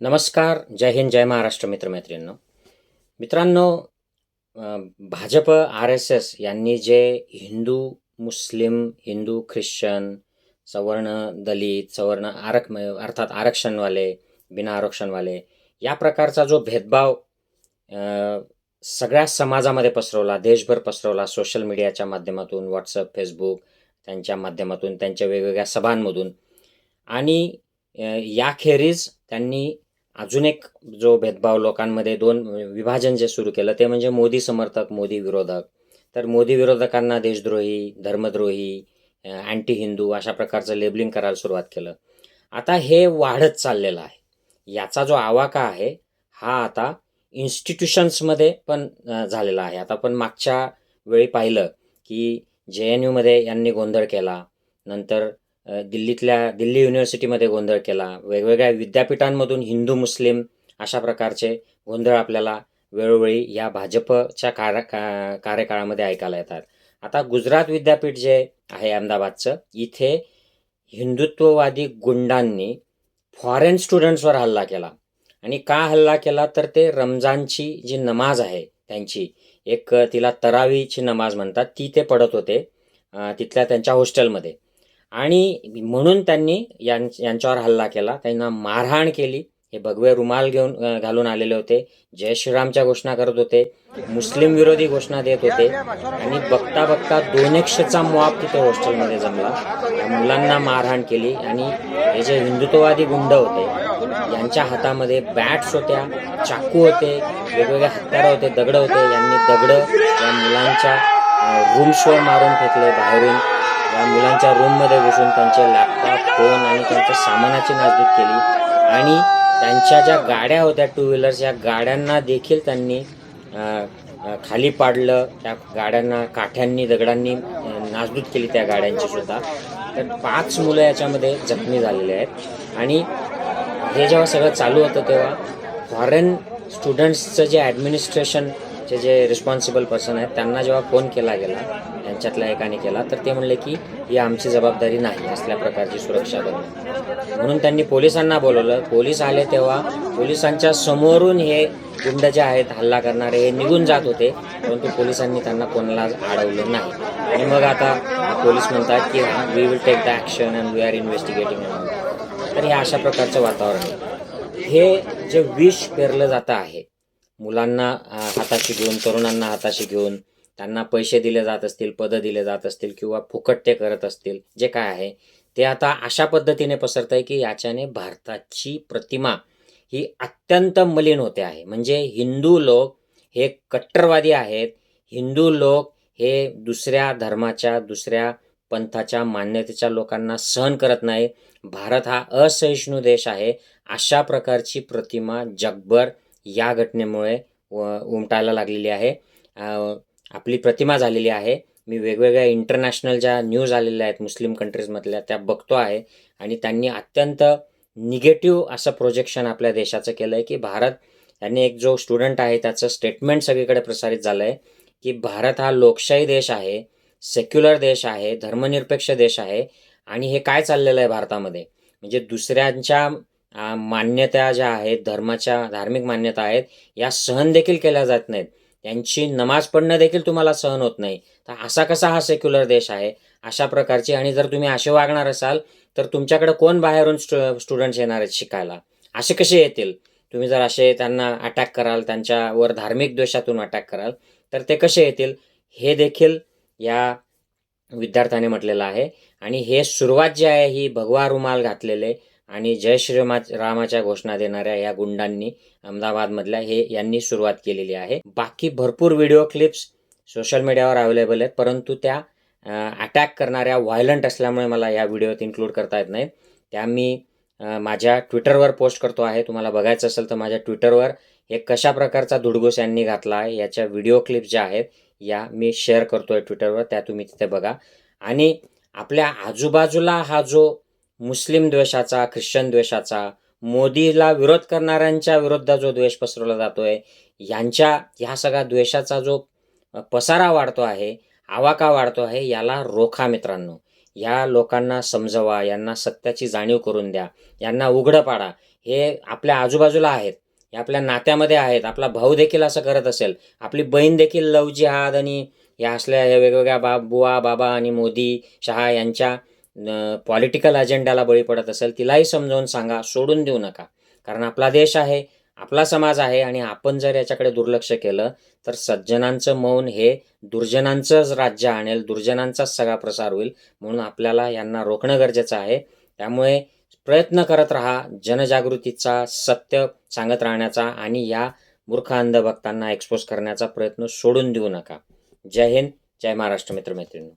नमस्कार जय हिंद जय महाराष्ट्र मित्रमैत्रिणींनो. मित्रांनो Bhajap R S S यांनी जे हिंदू मुस्लिम हिंदू ख्रिश्चन सवर्ण दलित सवर्ण आरक अर्थात आरक्षणवाले बिना आरक्षणवाले या प्रकारचा जो भेदभाव सगळ्या समाजामध्ये पसरवला देशभर पसरवला सोशल मीडियाच्या माध्यमातून व्हॉट्सअप फेसबुक त्यांच्या माध्यमातून त्यांच्या वेगवेगळ्या सभांमधून आणि याखेरीज त्यांनी अजून एक जो भेदभाव लोकांमध्ये दोन विभाजन जे सुरू केलं ते म्हणजे मोदी समर्थक मोदी विरोधक. तर मोदी विरोधकांना देशद्रोही धर्मद्रोही अँटी हिंदू अशा प्रकारचं लेबलिंग करायला सुरुवात केलं. आता हे वाढत चाललेलं आहे. याचा जो आवाका आहे हा आता इन्स्टिट्यूशन्समध्ये पण झालेला आहे. आता आपण मागच्या वेळी पाहिलं की जे एन यूमध्ये यांनी गोंधळ केला नंतर दिल्लीतल्या दिल्ली युनिव्हर्सिटीमध्ये गोंधळ केला. वेगवेगळ्या विद्यापीठांमधून हिंदू मुस्लिम अशा प्रकारचे गोंधळ आपल्याला वेळोवेळी या भाजपच्या कार्य का कार्यकाळामध्ये ऐकायला येतात. आता गुजरात विद्यापीठ जे आहे अहमदाबादचं इथे हिंदुत्ववादी गुंडांनी फॉरेन स्टुडंट्सवर हल्ला केला. आणि का हल्ला केला? तर ते रमजानची जी नमाज आहे त्यांची एक तिला तरावीची नमाज म्हणतात ती ते पडत होते तिथल्या त्यांच्या हॉस्टेलमध्ये आणि म्हणून त्यांनी यां यांच्यावर हल्ला केला. त्यांना मारहाण केली. हे भगवे रुमाल घेऊन घालून आलेले होते. जय श्रीरामच्या घोषणा करत होते. मुस्लिम विरोधी घोषणा देत होते. आणि बघता बघता दोन एकशेचा तिथे हॉस्टेलमध्ये जमला. त्या मुलांना मारहाण केली. आणि हे जे हिंदुत्ववादी गुंड होते यांच्या हातामध्ये बॅट्स होत्या चाकू होते वेगवेगळे हत्यारं होते दगडं होते. यांनी दगडं या मुलांच्या शो मारून फेकले बाहेरून. या मुलांच्या रूममध्ये घुसून त्यांचे लॅपटॉप फोन आणि त्यांच्या सामानाची नासधूस केली. आणि त्यांच्या ज्या गाड्या होत्या टू व्हीलर्स या गाड्यांना देखील त्यांनी खाली पाडलं. त्या गाड्यांना काठ्यांनी दगडांनी अ, नासधूस केली त्या गाड्यांची सुद्धा. तर पाच मुलं याच्यामध्ये जखमी झालेले आहेत. आणि हे जेव्हा सगळं चालू होतं तेव्हा फॉरेन स्टुडंट्सचं जे ॲडमिनिस्ट्रेशनचे जे रिस्पॉन्सिबल पर्सन आहेत त्यांना जेव्हा फोन केला गेला यांच्यातल्या एकाने केला तर ते म्हणले की ही आमची जबाबदारी नाही असल्या प्रकारची सुरक्षा करणं. म्हणून त्यांनी पोलिसांना बोलवलं. पोलीस आले तेव्हा पोलिसांच्या समोरून हे गुंड जे आहेत हल्ला करणारे हे निघून जात होते परंतु पोलिसांनी त्यांना कोणाला अडवलं नाही. आणि मग आता पोलीस म्हणतात की we will take the action and we are investigating तर हे अशा प्रकारचं वातावरण आहे. हे जे विष पेरलं जातं आहे मुलांना हाताशी घेऊन तरुणांना हाताशी घेऊन त्यांना पैसे दिले जात असतील पदं दिले जात असतील किंवा फुकट ते करत असतील जे काय आहे ते आता अशा पद्धतीने पसरत आहे की याच्याने भारताची प्रतिमा ही अत्यंत मलिन होते आहे. म्हणजे हिंदू लोक हे कट्टरवादी आहेत. हिंदू लोक हे दुसऱ्या धर्माच्या दुसऱ्या पंथाच्या मान्यतेच्या लोकांना सहन करत नाही. भारत हा असहिष्णू देश आहे. अशा प्रकारची प्रतिमा जगभर या घटनेमुळे व- उमटायला लागलेली आहे. आपली प्रतिमा झालेली आहे. मी वेगवेगळ्या इंटरनॅशनल ज्या न्यूज आलेल्या आहेत मुस्लिम कंट्रीजमधल्या त्या बघतो आहे. आणि त्यांनी अत्यंत निगेटिव्ह असं प्रोजेक्शन आपल्या देशाचं केलं आहे की भारत यांनी एक जो स्टुडंट आहे त्याचं स्टेटमेंट सगळीकडे प्रसारित झालं आहे की भारत हा लोकशाही देश आहे सेक्युलर देश आहे धर्मनिरपेक्ष देश आहे. आणि हे काय चाललेलं आहे भारतामध्ये? म्हणजे दुसऱ्यांच्या मान्यता ज्या आहेत धर्माच्या धार्मिक मान्यता आहेत या सहन देखील केल्या जात नाहीत. यांची नमाज पडणं देखील तुम्हाला सहन होत नाही. तर असा कसा हा सेक्युलर देश आहे? अशा प्रकारची आणि जर तुम्ही असे वागणार असाल तर तुमच्याकडे कोण बाहेरून स्टु स्टुडंट्स येणार आहेत शिकायला? असे कसे येतील? तुम्ही जर असे त्यांना अटॅक कराल त्यांच्यावर धार्मिक द्वेषातून अटॅक कराल तर ते कसे येतील? हे देखील या विद्यार्थ्याने म्हटलेलं आहे. आणि हे सुरुवात जी आहे ही भगवा रुमाल घातलेले आणि जय श्रीमा रामाच्या घोषणा देणाऱ्या या गुंडांनी अहमदाबादमधल्या हे यांनी सुरुवात केलेली आहे. बाकी भरपूर व्हिडिओ क्लिप्स सोशल मीडियावर अवेलेबल आहेत परंतु त्या अटॅक करणाऱ्या व्हायलंट असल्यामुळे मला या व्हिडिओत इन्क्लूड करता येत नाहीत त्या मी माझ्या ट्विटरवर पोस्ट करतो आहे. तुम्हाला बघायचं असेल तर माझ्या ट्विटरवर हे कशा प्रकारचा धुडगूस यांनी घातला आहे याच्या व्हिडिओ क्लिप्स ज्या आहेत या मी शेअर करतो आहे ट्विटरवर त्या तुम्ही तिथे बघा. आणि आपल्या आजूबाजूला हा जो मुस्लिम द्वेषाचा ख्रिश्चन द्वेषाचा मोदीला विरोध करणाऱ्यांच्या विरुद्ध जो द्वेष पसरवला जातोय यांच्या ह्या सगळ्या द्वेषाचा जो पसारा वाढतो आहे आवाका वाढतो आहे याला रोखा मित्रांनो. या लोकांना समजवा यांना सत्याची जाणीव करून द्या यांना उघडं पाडा. हे आपल्या आजूबाजूला आहेत हे आपल्या नात्यामध्ये आहेत आपला भाऊ देखील असं करत असेल आपली बहीण देखील लव जिहाद आणि या असल्या हे वेगवेगळ्या बा बुवा बाबा आणि मोदी शहा यांच्या पॉलिटिकल अजेंड्याला बळी पडत असेल तिलाही समजावून सांगा सोडून देऊ नका. कारण आपला देश आहे आपला समाज आहे आणि आपण जर याच्याकडे दुर्लक्ष केलं तर सज्जनांचं मौन हे दुर्जनांचंच राज्य आणेल दुर्जनांचाच सगळा प्रसार होईल म्हणून आपल्याला यांना रोखणं गरजेचं आहे. त्यामुळे प्रयत्न करत राहा जनजागृतीचा सत्य सांगत राहण्याचा आणि या मूर्ख अंधभक्तांना एक्सपोज करण्याचा प्रयत्न सोडून देऊ नका. जय हिंद जय महाराष्ट्र मित्रमैत्रिणी